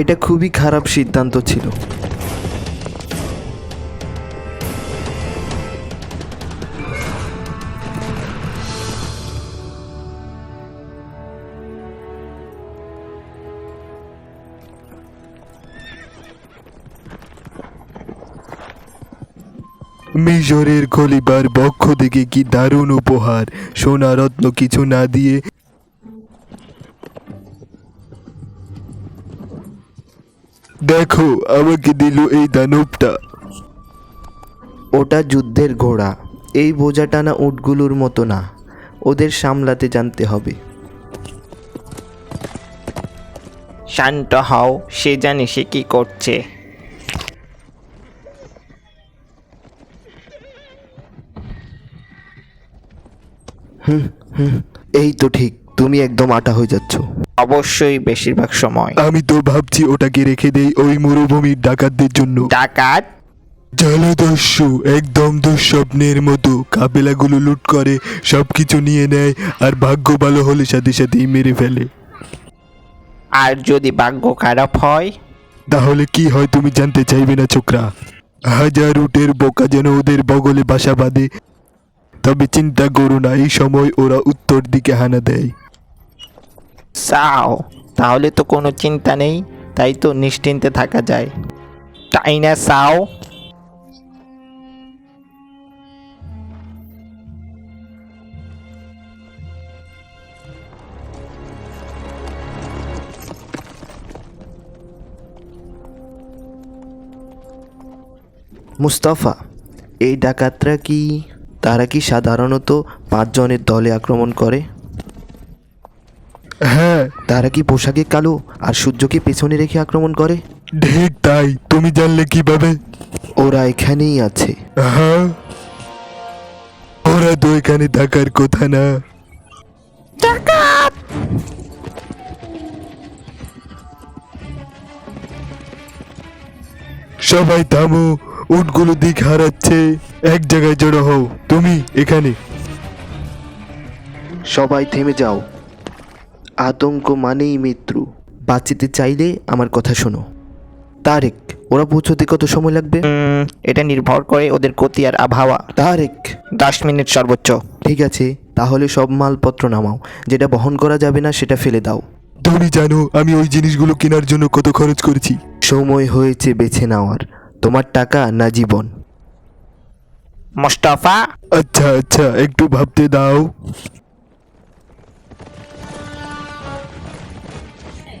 এটা খুবই খারাপ সিদ্ধান্ত ছিল। মিশরের খলিবার পক্ষ থেকে কি দারুণ উপহার। সোনারত্ন কিছু না দিয়ে দেখো আমাকে দিল এই দানবটা। ওটা যুদ্ধের ঘোড়া। এই বোঝা টানা উটগুলোর মতো না। ওদের সামলাতে জানতে হবে। শান্ত হও সে জানে সে কি করছে। হুম হুম এই তো ঠিক তুমি একদম আটা হয়ে যাচ্ছ। অবশ্যই বেশিরভাগ সময়। আমি তো ভাবছি ওটাকে রেখে দেই ওই মরুভূমির ডাকাতদের জন্য। ডাকাত? জলদস্যু একদম দুঃস্বপ্নের মতো। কাপেলাগুলো লুট করে সবকিছু নিয়ে নেয় আর ভাগ্য ভালো হলে সাথে সাথেই মেরে ফেলে। আর যদি ভাগ্য খারাপ হয়? তাহলে কি হয় তুমি জানতে চাইবে না ছোকরা? হাজার উটের বোকা যেন ওদের বগলে বাসা বাঁধে। তবে চিন্তা করো না এই সময় ওরা উত্তর দিকে হানা দেয়। চাও, তাহলে তো কোনো চিন্তা নেই, তাই তো নিশ্চিন্তে থাকা যায়। তাই না, চাও? মুস্তাফা, এই ডাকাতরা কি, তারা কি সাধারণত পাঁচজনের দলে আক্রমণ করে? তারা কি পোশাকে কালো আর সূর্যকে পেছনে রেখে আক্রমণ করে? ঠিক তাই তুমি জানলে কীভাবে? ওরা এখানেই আছে। হ্যাঁ ওরা তো এখানে থাকার কথা না। সবাই থামো উটগুলো দিক হারাচ্ছে। এক জায়গায় জড়ো হও তুমি এখানে। সবাই থেমে যাও। আতঙ্ক মানেই মৃত্যু। বাঁচিতে চাইলে আমার কথা শোনো। তারেক ওরা পৌঁছতে কত সময় লাগবে? এটা নির্ভর করে ওদের গতি আর আবহাওয়া। তারেক! দশ মিনিট সর্বোচ্চ। ঠিক আছে তাহলে সব মালপত্র নামাও। যেটা বহন করা যাবে না সেটা ফেলে দাও। তুমি জানো আমি ওই জিনিসগুলো কেনার জন্য কত খরচ করেছি। সময় হয়েছে বেছে নেওয়ার। তোমার টাকা না জীবন? মোস্তাফা? আচ্ছা আচ্ছা একটু ভাবতে দাও।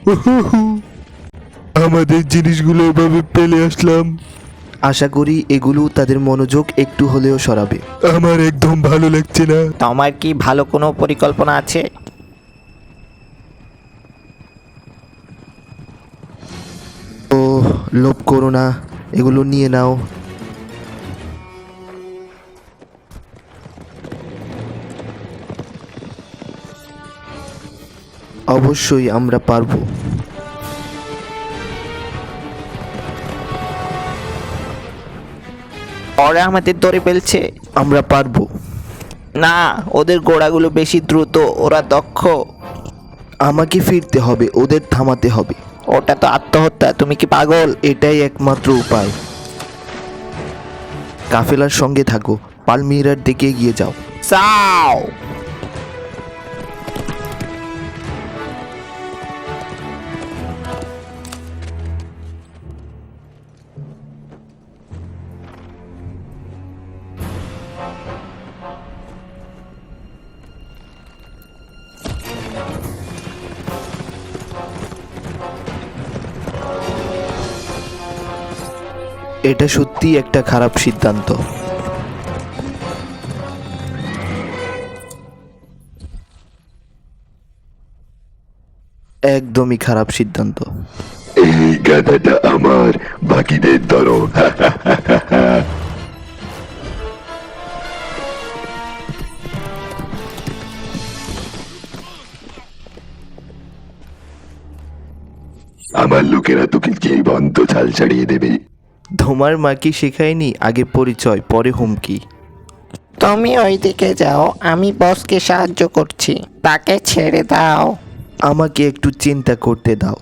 আমাদের জিনিসগুলো এভাবে পেলে আসলাম। আশা করি এগুলো তাদের মনোযোগ একটু হলেও সরাবে। আমার একদম ভালো লাগছে না। তোমার কি ভালো কোনো পরিকল্পনা আছে? ও লোভ করো না। এগুলো নিয়ে নাও। অবশ্যই আমরা পারব। ওরা আমাদের ধরে ফেলছে। আমরা পারব। না ওদের গোড়াগুলো বেশি দ্রুত ওরা দক্ষ। আমাকে ফিরতে হবে ওদের থামাতে হবে। ওটা তো আত্মহত্যা তুমি কি পাগল? এটাই একমাত্র উপায়। কাফেলার সঙ্গে থাকো পালমিরার দিকে এগিয়ে যাও। চাও এটা সত্যি একটা খারাপ সিদ্ধান্ত। একদমই খারাপ সিদ্ধান্ত। এই গাধাটা আমার বাকিদের ধরো। আমার লোকেরা তোকে যেই জীবন্ত ছাল ছাড়িয়ে দেবে। তোমার মা কি শেখায়নি আগে পরিচয় পরে হুমকি। তুমি ওই দিকে যাও আমি বসকে সাহায্য করছি। তাকে ছেড়ে দাও। আমাকে একটু চিন্তা করতে দাও।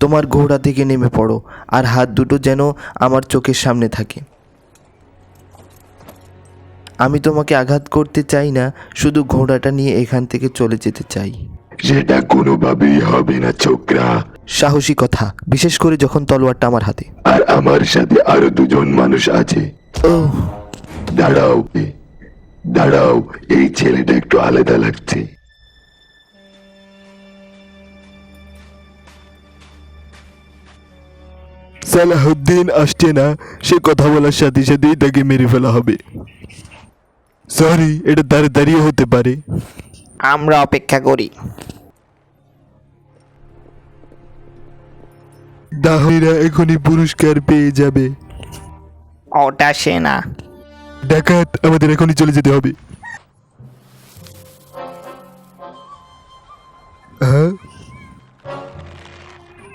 তোমার ঘোড়া থেকে নেমে পড়ো আর হাত দুটো যেন আমার চোখের সামনে থাকে। আমি তোমাকে আঘাত করতে চাই না শুধু ঘোড়াটা নিয়ে এখান থেকে চলে যেতে চাই। সেটা কোনোভাবেই হবে না ছোকরা। সাহসী কথা বিশেষ করে যখন তলোয়ারটা আমার হাতে। আর আমার সাথে আরও দুজন মানুষ আছে। ও দাঁড়াও দাঁড়াও এই ছেলেটা একটু আলাদা লাগছে। সালাহুদ্দিন আসছে না সে কথা বলার সাথে সাথেই তাকে মেরে ফেলা হবে। সরি এটা তাড়াতাড়িও হতে পারে। আমরা অপেক্ষা করি। দাহনীরা এখনই পুরস্কার পেয়ে যাবে। ওটা সে না। ডাকাত আমাদের এখনই চলে যেতে হবে। হ্যাঁ?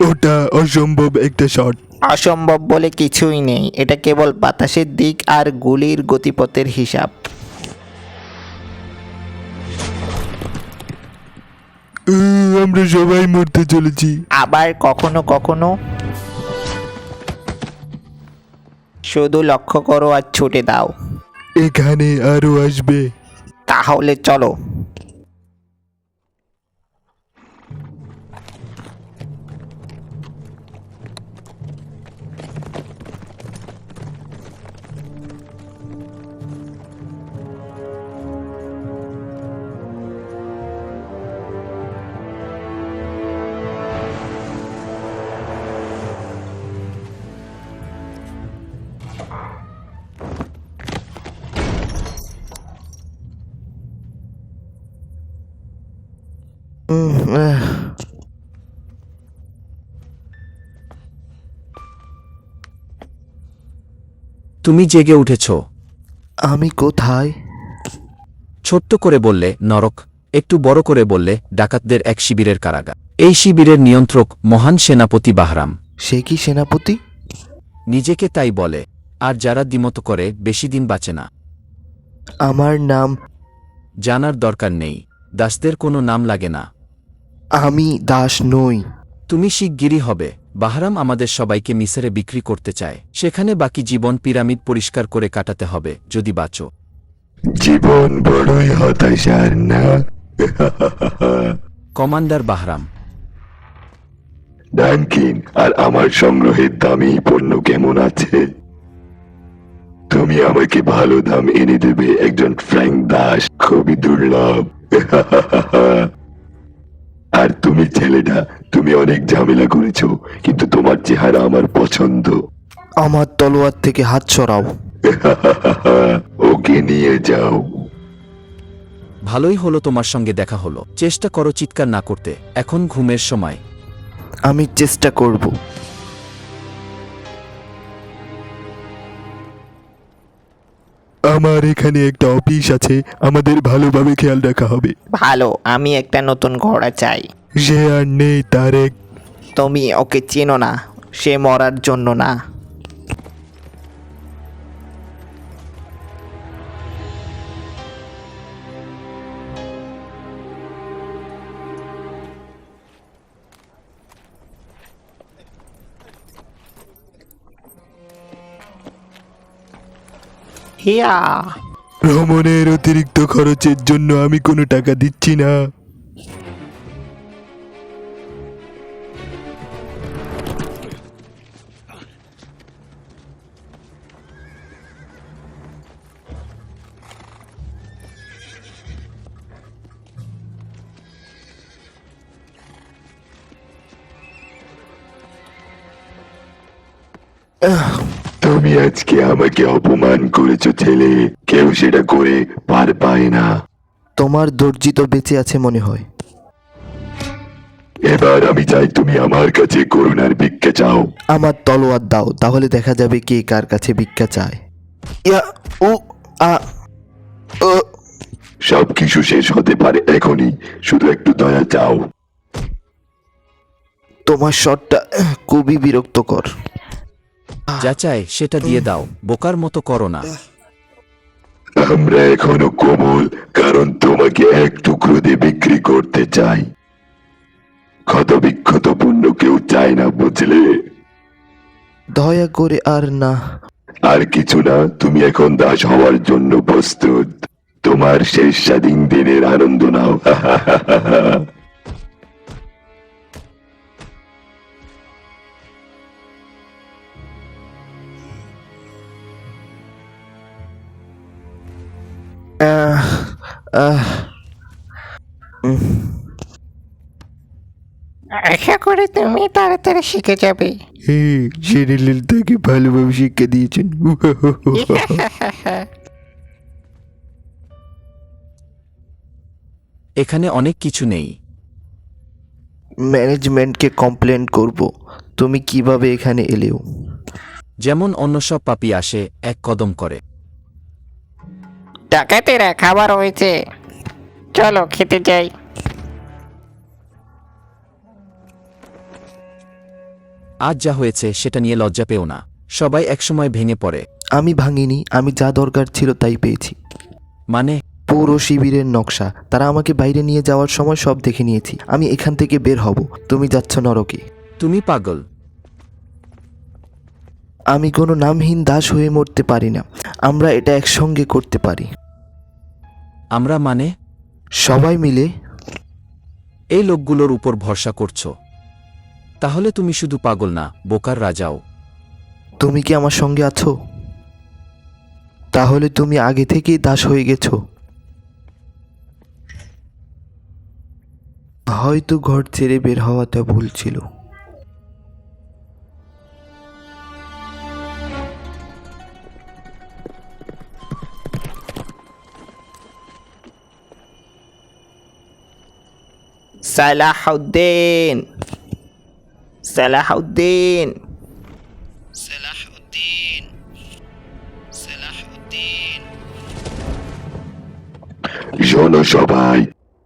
ওটা অসম্ভব একটা শট। অসম্ভব বলে কিছুই নেই। এটা কেবল বাতাসের দিক আর গুলির গতিপথের হিসাব। আমরা সবাই মরতে চলেছি। আবার কখনো কখনো শুধু লক্ষ্য করো আর ছুটে দাও। এখানে আরও আসবে। তাহলে চলো। তুমি জেগে উঠেছ। আমি কোথায়? ছোট্ট করে বললে নরক একটু বড় করে বললে ডাকাতদের এক শিবিরের কারাগার। এই শিবিরের নিয়ন্ত্রক মহান সেনাপতি বাহরাম। সে কি সেনাপতি? নিজেকে তাই বলে আর যারা দ্বিমত করে বেশি দিন বাঁচে না। আমার নাম জানার দরকার নেই দাসদের কোনো নাম লাগে না। আমি দাস নই। তুমি শিগগিরই হবে। বাহরাম আমাদের সবাইকে মিসরে বিক্রি করতে চায়। সেখানে বাকি জীবন পিরামিড পরিষ্কার করে কাটাতে হবে যদি বাঁচো। জীবন বড়ই হতাশার না? কমান্ডার বাহরাম। ডানকিন আর আমার সংগ্রহের দামি পণ্য কেমন আছে? তুমি আমাকে ভালো দাম এনে দেবে একজন ফ্র্যাঙ্ক দাস। খুবই দুর্লভ। আর তুমি ছেলেটা তুমি অনেক ঝামেলা করেছ কিন্তু তোমার চেহারা আমার পছন্দ। আমার তলোয়ার থেকে হাত সরাও। ওকে নিয়ে যাও। ভালোই হলো তোমার সঙ্গে দেখা হলো। চেষ্টা করো চিৎকার না করতে। এখন ঘুমের সময়। আমি চেষ্টা করব। আমার এখানে একটা অফিস আছে। আমাদের ভালোভাবে খেয়াল রাখা হবে। ভালো আমি একটা নতুন ঘোড়া চাই। সে আর নেই তারেক তুমি ওকে চেনো না সে মরার জন্য না। হিয়া ভ্রমণের অতিরিক্ত খরচের জন্য আমি কোনো টাকা দিচ্ছি না। তুমি আজকে আমাকে অপমান করেছ ছেলে। কেউ সেটা করে পার পায় না। তোমার দর্জি তো বেঁচে আছে মনে হয়। এবার আমি চাই তুমি আমার কাছে করুণার ভিক্ষা চাও। আমার তলোয়ার দাও তাহলে দেখা যাবে কে কার কাছে ভিক্ষা চায়। ইয়া ও আ ও। সব কিছু শেষ হতে পারে এখনই। শুধু একটু দয়া চাও। তোমার শটটা খুবই বিরক্তকর। যা চায় সেটা দিয়ে দাও। বোকার মতো করো না। আমরা এখনও কোমল কারণ তোমাকে এক টুকরো দিয়ে বিক্রি করতে চাই। ক্ষত বিক্ষত পূর্ণ কেউ চায় না বুঝলে? দয়া করে আর না। আর কিছু না তুমি এখন দাস হওয়ার জন্য প্রস্তুত। তোমার শেষ স্বাধীন দিনের আনন্দ নাও। আশা করি তুমি তাড়াতাড়ি শিখে যাবে। হ্যাঁ জেনারেল তাকে ভালোভাবে শিক্ষা দিয়েছেন। এখানে অনেক কিছু নেই। ম্যানেজমেন্টকে কমপ্লেন করব। তুমি কীভাবে এখানে এলেও? যেমন অন্য সব পাপি আসে এক কদম করে। ডাকাতেরা খাবার হয়েছে। চলো খেতে যাই। আজ যা হয়েছে সেটা নিয়ে লজ্জা পেও না। সবাই একসময় ভেঙে পড়ে। আমি ভাঙিনি আমি যা দরকার ছিল তাই পেয়েছি। মানে? পৌর শিবিরের নকশা। তারা আমাকে বাইরে নিয়ে যাওয়ার সময় সব দেখে নিয়েছি। আমি এখান থেকে বের হব। তুমি যাচ্ছ নরকে। তুমি পাগল। আমি কোনো নামহীন দাস হয়ে মরতে পারি না। আমরা এটা একসঙ্গে করতে পারি। আমরা মানে সবাই মিলে এই লোকগুলোর উপর ভরসা করছ। তাহলে তুমি শুধু পাগল না, বোকার রাজাও। তুমি কি আমার সঙ্গে আছো? তাহলে তুমি আগে থেকেই দাস হয়ে গেছো। হয়তো ঘর ছেড়ে বের হওয়াটা ভুল ছিল। সালাহুদ্দিন সালাহুদ্দিন শোনো সবাই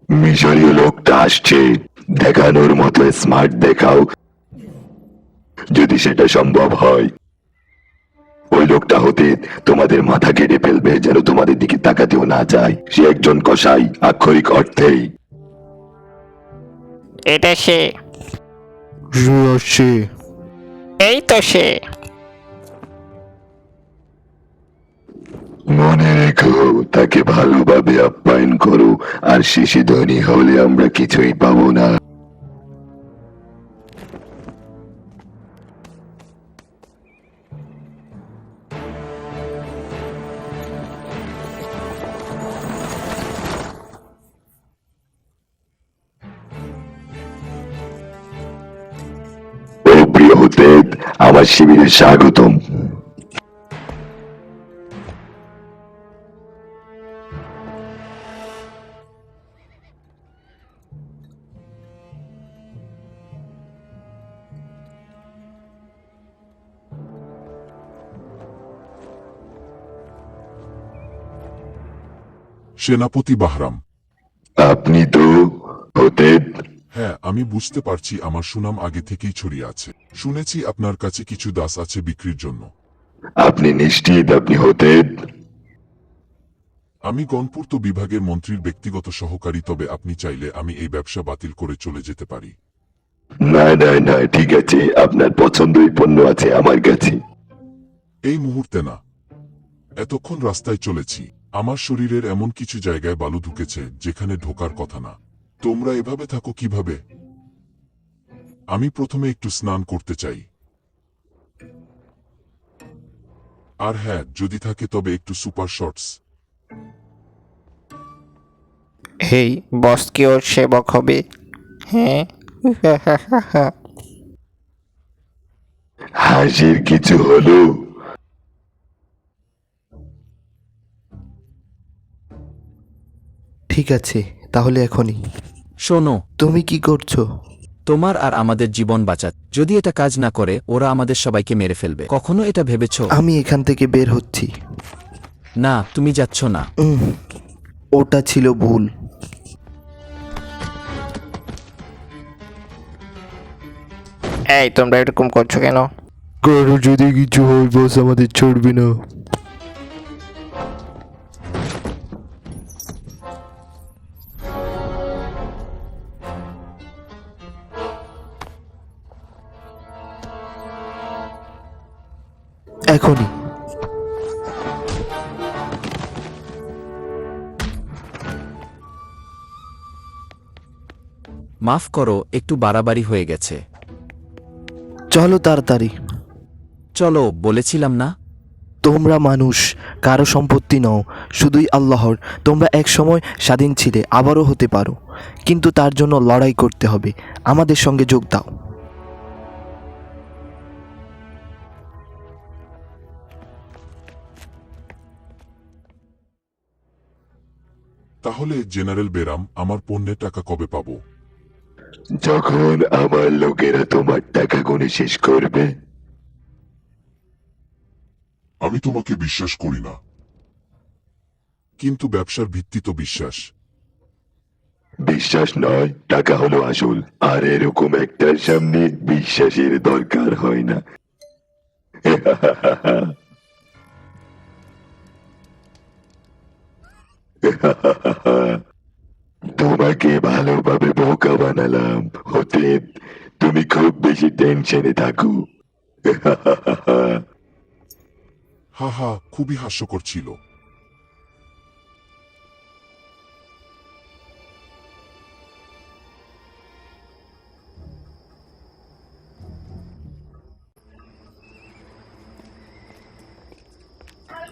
মিশরীয় লোকটা আসছে। দেখানোর মতো স্মার্ট দেখাও। যদি সেটা সম্ভব হয় ওই লোকটা হতে তোমাদের মাথা কেটে ফেলবে যেন তোমাদের দিকে তাকাতেও না চায়। সে একজন কসাই আক্ষরিক অর্থেই। এটা সে। এই তো সে। মনে রেখো তাকে ভালোভাবে আপ্যায়ন করো আর শিশি ধনী হলে আমরা কিছুই পাবো না। আমার শিবিরে স্বাগতম। সেনাপতি বাহরাম। আপনি তো হতে হ্যাঁ আমি বুঝতে পারছি আমার সুনাম আগে থেকেই ছড়িয়ে আছে। শুনেছি আপনার কাছে কিছু দাস আছে বিক্রির জন্য। আপনি নিশ্চিত আপনি হতে আমি গণপূর্ত বিভাগের মন্ত্রীর ব্যক্তিগত সহকারী তবে আপনি চাইলে আমি এই ব্যবসা বাতিল করে চলে যেতে পারি। না না না ঠিক আছে আপনার পছন্দই পণ্য আছে আমার কাছে। এই মুহূর্তে না। এতক্ষণ রাস্তায় চলেছি। আমার শরীরের এমন কিছু জায়গায় বালু ঢুকেছে যেখানে ঢোকার কথা না। তোমরা এভাবে থাকো কীভাবে? আমি প্রথমে একটু স্নান করতে চাই। আর হ্যাঁ যদি থাকে তবে একটু সুপার শর্টস। হেই বস কি ওর সেবক হবে? হ্যাঁ? হাসির কিছু হলো? ঠিক আছে তাহলে এখনই। শোনো তুমি কি করছ? তোমার আর আমাদের জীবন বাঁচাত। যদি এটা কাজ না করে ওরা আমাদের সবাইকে মেরে ফেলবে। কখনো এটা ভেবেছো? আমি এখান থেকে বের হচ্ছি। না তুমি যাচ্ছ না। উম, ওটা ছিল ভুল। এই তোমরা এরকম করছ কেন? কারও যদি কিছু হয় বস আমাদের ছড়বে না। মাফ করো একটু বাড়াবাড়ি হয়ে গেছে। চলো তাড়াতাড়ি। চলো বলেছিলাম না? তোমরা মানুষ কারও সম্পত্তি নও শুধুই আল্লাহর। তোমরা এক সময় স্বাধীন ছিলে আবারও হতে পারো। কিন্তু তার জন্য লড়াই করতে হবে। আমাদের সঙ্গে যোগ দাও। তাহলে জেনারেল বেরাম আমার পণ্যের টাকা কবে পাবো? যখন আমার লোকেরা তোমার টাকা গুনে শেষ করবে আমি তোমাকে বিশ্বাস করি না। কিন্তু ব্যবসার ভিত্তি তো বিশ্বাস। বিশ্বাস নয় টাকা হলো আসল। আর এরকম একটার সামনে বিশ্বাসের দরকার হয় না। তোমাকে ভালোভাবে বোকা বানালাম। হতে তুমি খুব বেশি টেনশনে থাকো। হা হা খুবই হাস্যকর ছিল।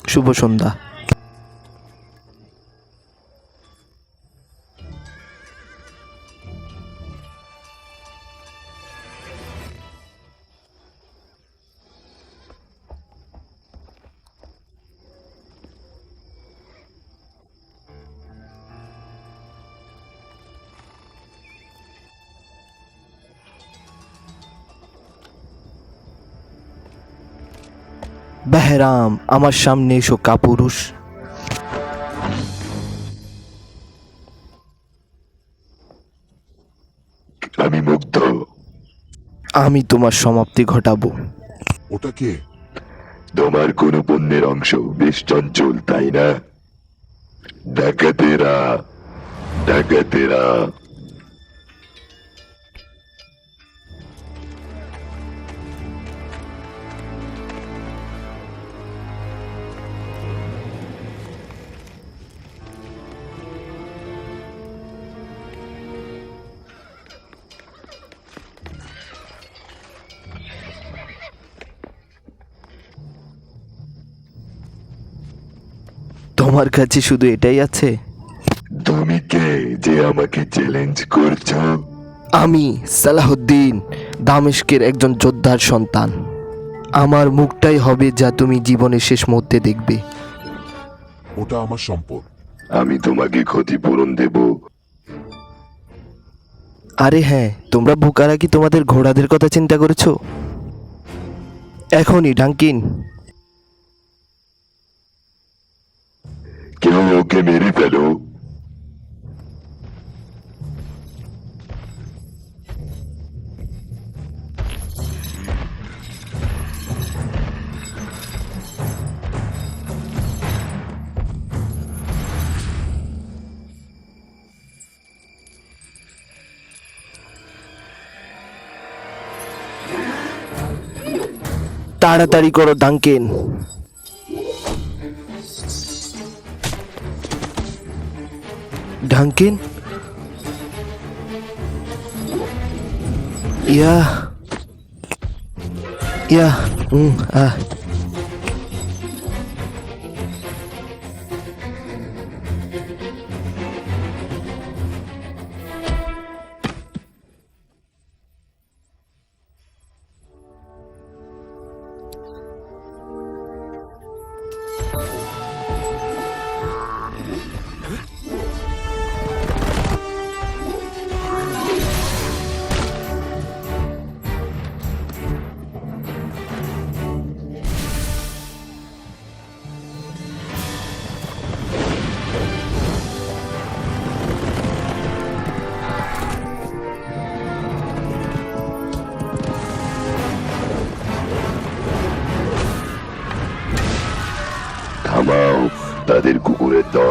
শুভ সন্ধ্যা। বেহরাম আমার সামনে এসো কাপুরুষ। আমি মুগ্ধ। আমি তোমার সমাপ্তি ঘটাবো। ওটা কে? তোমার কোনো পণ্যের অংশ বেশ চঞ্চল তাই না? ডাকাতেরা ডাকাতেরা তোমার কাছে শুধু এটাই আছে। তুমি কে যে আমাকে চ্যালেঞ্জ করছ? আমি সালাহুদ্দিন দামেস্কের একজন যোদ্ধার সন্তান। আমার মুখটাই হবে যা তুমি জীবনের শেষ মুহূর্তে দেখবে। ওটা আমার সম্পদ। আমি তোমাকে ক্ষতিপূরণ দেব। আরে হ্যাঁ তোমরা বোকারা কি তোমাদের ঘোড়াদের কথা চিন্তা করেছ? এখনই ডাঙ্কিন। কেউ ওকে মেরে ফেলো তাড়াতাড়ি করো ডাঙ্কেন ডাঙ্কেন ইয়া ইয়া উম, আহ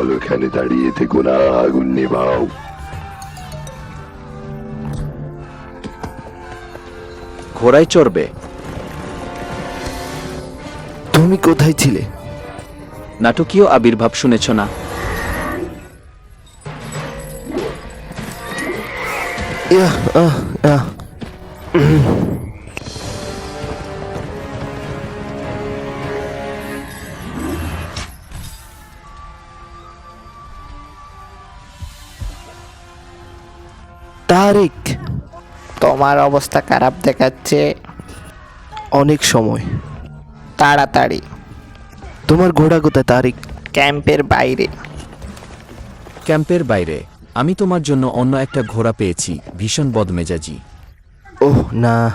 দল ওখানে দাঁড়িয়ে থেকো না আগুন নেভাও। ঘোড়ায় চড়বে। তুমি কোথায় ছিলে? নাটকীয় আবির্ভাব শুনেছ না। ইয়াহ, আহ, আহ। তারেক তোমার অবস্থা খারাপ দেখাচ্ছে। অনেক সময়। তাড়াতাড়ি। তোমার ঘোড়া কোথায় তারেক ক্যাম্পের বাইরে। ক্যাম্পের বাইরে। আমি তোমার জন্য অন্য একটা ঘোড়া পেয়েছি ভীষণ বদমেজাজি। ওহ না।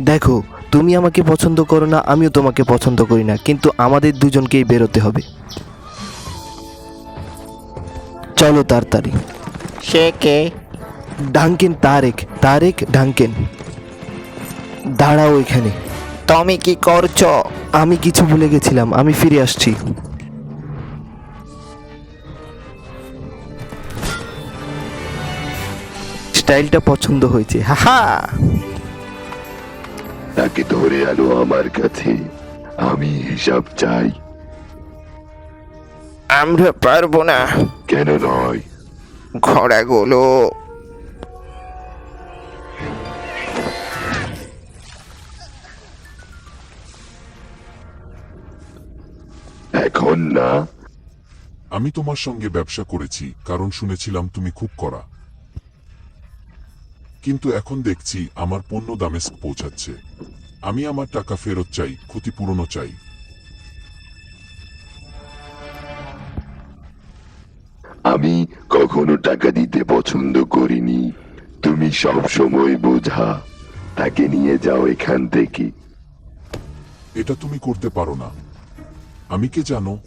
দেখো তুমি আমাকে পছন্দ করো না আমিও তোমাকে পছন্দ করি না কিন্তু আমাদের দুজনকেই বেরোতে হবে। চলো তাড়াতাড়ি। সে কে? ডাঙ্কেন তারেক তারেক ডাঙ্কেন দাঁড়াও এখানে। তুমি কি করছ? আমি কিছু ভুলে গেছিলাম। আমি ফিরে আসছি। স্টাইলটা পছন্দ হয়েছে। হাহা! তাকে ধরে আলো আমার কাছে। আমি হিসাব চাই। আমরা পারব না। কেন নয়? ঘোড়াগুলো এখন না। আমি তোমার সঙ্গে ব্যবসা করেছি কারণ শুনেছিলাম তুমি খুব করা কিন্তু এখন দেখছি আমার পণ্য দামে পৌঁছাচ্ছে। আমি আমার টাকা ফেরত চাই ক্ষতিপূরণও চাই। আমি কখনো টাকা দিতে পছন্দ করিনি। তুমি সব সময় বোঝা। তাকে নিয়ে যাও এখান থেকে। এটা তুমি করতে পারো না। আমি কে জানো?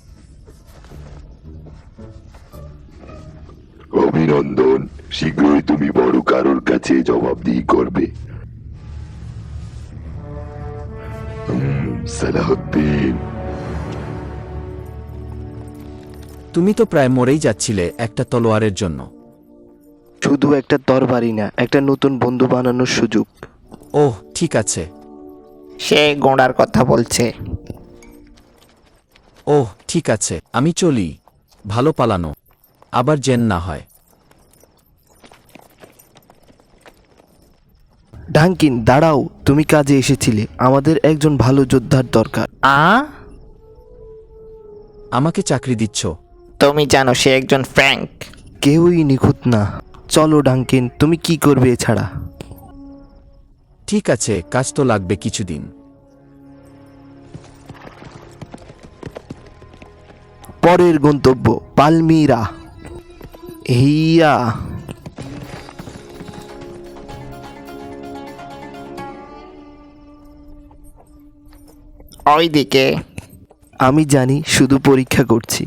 অভিনন্দন শীঘ্রই তুমি বড় কারোর কাছে জবাবদিহি করবে। তুমি তো প্রায় মরেই যাচ্ছিলে একটা তলোয়ারের জন্য। শুধু একটা তরবারি না একটা নতুন বন্ধু বানানোর সুযোগ। ওহ ঠিক আছে। সে গোড়ার কথা বলছে। ওহ ঠিক আছে আমি চলি। ভালো পালানো। আবার জেন না হয়। ডাঙ্কিন দাঁড়াও তুমি কাজে এসেছিলে। আমাদের একজন ভালো যোদ্ধার দরকার। আ? আমাকে চাকরি দিচ্ছ। তুমি জানো সে একজন ফ্র্যাঙ্ক। কেউই নিখুঁত না। চলো ডাঙ্কিন তুমি কি করবে এছাড়া? ঠিক আছে কাজ তো লাগবে কিছুদিন। পরের গন্তব্য পালমিরা। হিয়া ওইদিকে। আমি জানি শুধু পরীক্ষা করছি।